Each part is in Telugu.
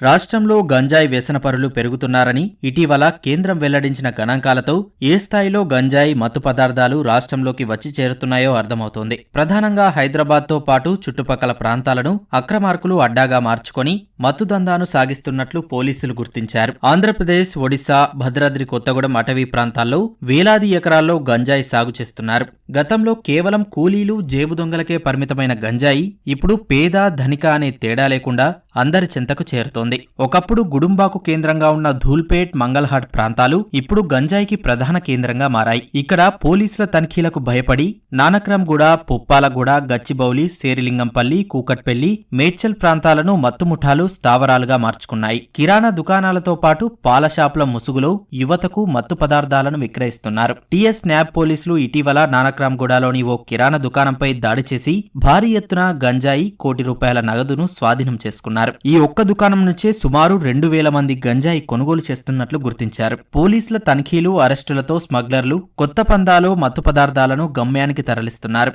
రాష్ట్రంలో గంజాయి వ్యసనపరులు పెరుగుతున్నారని ఇటీవల కేంద్రం వెల్లడించిన గణాంకాలతో ఏ స్థాయిలో గంజాయి మత్తు పదార్థాలు రాష్ట్రంలోకి వచ్చి చేరుతున్నాయో అర్థమవుతోంది. ప్రధానంగా హైదరాబాద్తో పాటు చుట్టుపక్కల ప్రాంతాలను అక్రమార్కులు అడ్డాగా మార్చుకొని మత్తు దందాను సాగిస్తున్నట్లు పోలీసులు గుర్తించారు. ఆంధ్రప్రదేశ్ ఒడిశా భద్రాద్రి కొత్తగూడెం అటవీ ప్రాంతాల్లో వేలాది ఎకరాల్లో గంజాయి సాగు చేస్తున్నారు. గతంలో కేవలం కూలీలు జేబు దొంగలకే పరిమితమైన గంజాయి ఇప్పుడు పేద ధనిక అనే తేడా లేకుండా అందరి చెంతకు చేరుతోంది. ఒకప్పుడు గుడుంబాకు కేంద్రంగా ఉన్న ధూల్పేట్ మంగళహాట్ ప్రాంతాలు ఇప్పుడు గంజాయికి ప్రధాన కేంద్రంగా మారాయి. ఇక్కడ పోలీసుల తనిఖీలకు భయపడి నానక్రంగూడ పుప్పాలగూడ గచ్చిబౌలి సేరిలింగంపల్లి కూకట్పల్లి మేడ్చల్ ప్రాంతాలను మత్తుముఠాలు స్థావరాలుగా మార్చుకున్నాయి. కిరాణా దుకాణాలతో పాటు పాల షాపుల ముసుగులో యువతకు మత్తు పదార్థాలను విక్రయిస్తున్నారు. టీఎస్ న్యాబ్ పోలీసులు ఇటీవల నానక్రామ్గూడలోని ఓ కిరాణా దుకాణంపై దాడి చేసి భారీ ఎత్తున గంజాయి కోటి రూపాయల నగదును స్వాధీనం చేసుకున్నారు. ఈ ఒక్క దుకాణం నుంచే సుమారు రెండు వేల మంది గంజాయి కొనుగోలు చేస్తున్నట్లు గుర్తించారు. పోలీసుల తనిఖీలు అరెస్టులతో స్మగ్లర్లు కొత్త పందాలో మత్తు పదార్థాలను గమ్యానికి తరలిస్తున్నారు.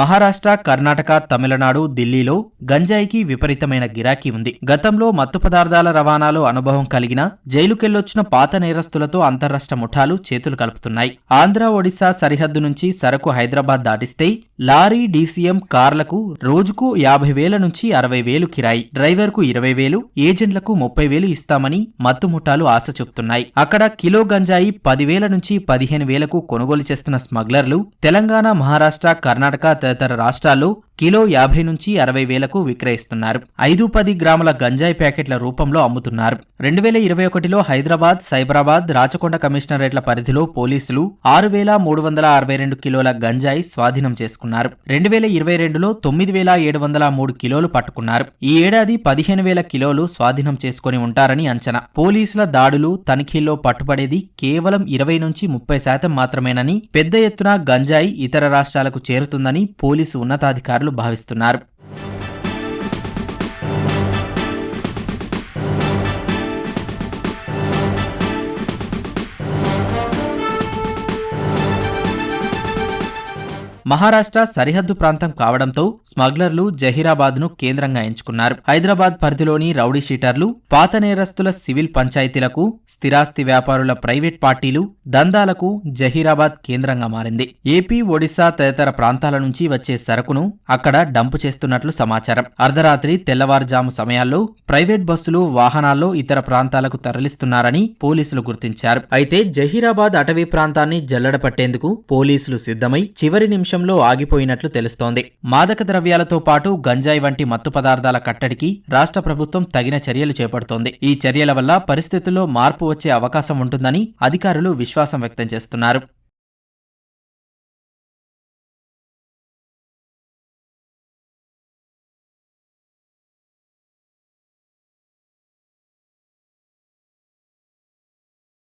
మహారాష్ట్ర కర్ణాటక తమిళనాడు ఢిల్లీలో గంజాయికి విపరీతమైన గిరాకీ ఉంది. గతంలో మత్తు పదార్థాల రవాణాలో అనుభవం కలిగిన జైలుకెళ్ళొచ్చిన పాత నేరస్తులతో అంతర్రాష్ట్ర ముఠాలు చేతులు కలుపుతున్నాయి. ఆంధ్ర ఒడిశా సరిహద్దు నుంచి సరకు హైదరాబాద్ దాటిస్తే లారీ డీసీఎం కార్లకు రోజుకు యాభై వేల నుంచి అరవై వేలు కిరాయి. డ్రైవర్కు ఇరవై వేలు ఏజెంట్లకు ముప్పై వేలు ఇస్తామని మత్తు ముఠాలు ఆశ చెప్తున్నాయి. అక్కడ కిలో గంజాయి పదివేల నుంచి పదిహేను వేలకు కొనుగోలు చేస్తున్న స్మగ్లర్లు తెలంగాణ మహారాష్ట్ర కర్ణాటక తదితర రాష్ట్రాల్లో కిలో యాభై నుంచి అరవై వేలకు విక్రయిస్తున్నారు. ఐదు పది గ్రాముల గంజాయి ప్యాకెట్ల రూపంలో అమ్ముతున్నారు. రెండు వేల ఇరవై ఒకటిలో హైదరాబాద్ సైబరాబాద్ రాచకొండ కమిషనరేట్ల పరిధిలో పోలీసులు ఆరు వేల మూడు వందల అరవై రెండు కిలోల గంజాయి స్వాధీనం చేసుకున్నారు. రెండు వేల ఇరవై రెండులో తొమ్మిది వేల ఏడు వందల మూడు కిలోలు పట్టుకున్నారు. ఈ ఏడాది పదిహేను వేల కిలోలు స్వాధీనం చేసుకుని ఉంటారని అంచనా. పోలీసుల దాడులు తనిఖీల్లో పట్టుబడేది కేవలం ఇరవై నుంచి ముప్పై శాతం మాత్రమేనని పెద్ద ఎత్తున గంజాయి ఇతర రాష్ట్రాలకు చేరుతుందని పోలీసు ఉన్నతాధికారులు భావిస్తున్నారు మహారాష్ట్ర సరిహద్దు ప్రాంతం కావడంతో స్మగ్లర్లు జహీరాబాద్ను కేంద్రంగా ఎంచుకున్నారు. హైదరాబాద్ పరిధిలోని రౌడీ షీటర్లు పాత నేరస్తుల సివిల్ పంచాయతీలకు స్థిరాస్తి వ్యాపారుల ప్రైవేట్ పార్టీలు దందాలకు జహీరాబాద్ కేంద్రంగా మారింది. ఏపీ ఒడిశా తదితర ప్రాంతాల నుంచి వచ్చే సరుకును అక్కడ డంపు చేస్తున్నట్లు సమాచారం. అర్ధరాత్రి తెల్లవారుజాము సమయాల్లో ప్రైవేట్ బస్సులు వాహనాల్లో ఇతర ప్రాంతాలకు తరలిస్తున్నారని పోలీసులు గుర్తించారు. అయితే జహీరాబాద్ అటవీ ప్రాంతాన్ని జల్లడ పట్టేందుకు పోలీసులు సిద్ధమై చివరి నిమిషం దేశంలో ఆగిపోయినట్లు తెలుస్తోంది. మాదక ద్రవ్యాలతో పాటు గంజాయి వంటి మత్తు పదార్థాల కట్టడికి రాష్ట్ర ప్రభుత్వం తగిన చర్యలు చేపడుతోంది. ఈ చర్యల వల్ల పరిస్థితుల్లో మార్పు వచ్చే అవకాశం ఉంటుందని అధికారులు విశ్వాసం వ్యక్తం చేస్తున్నారు.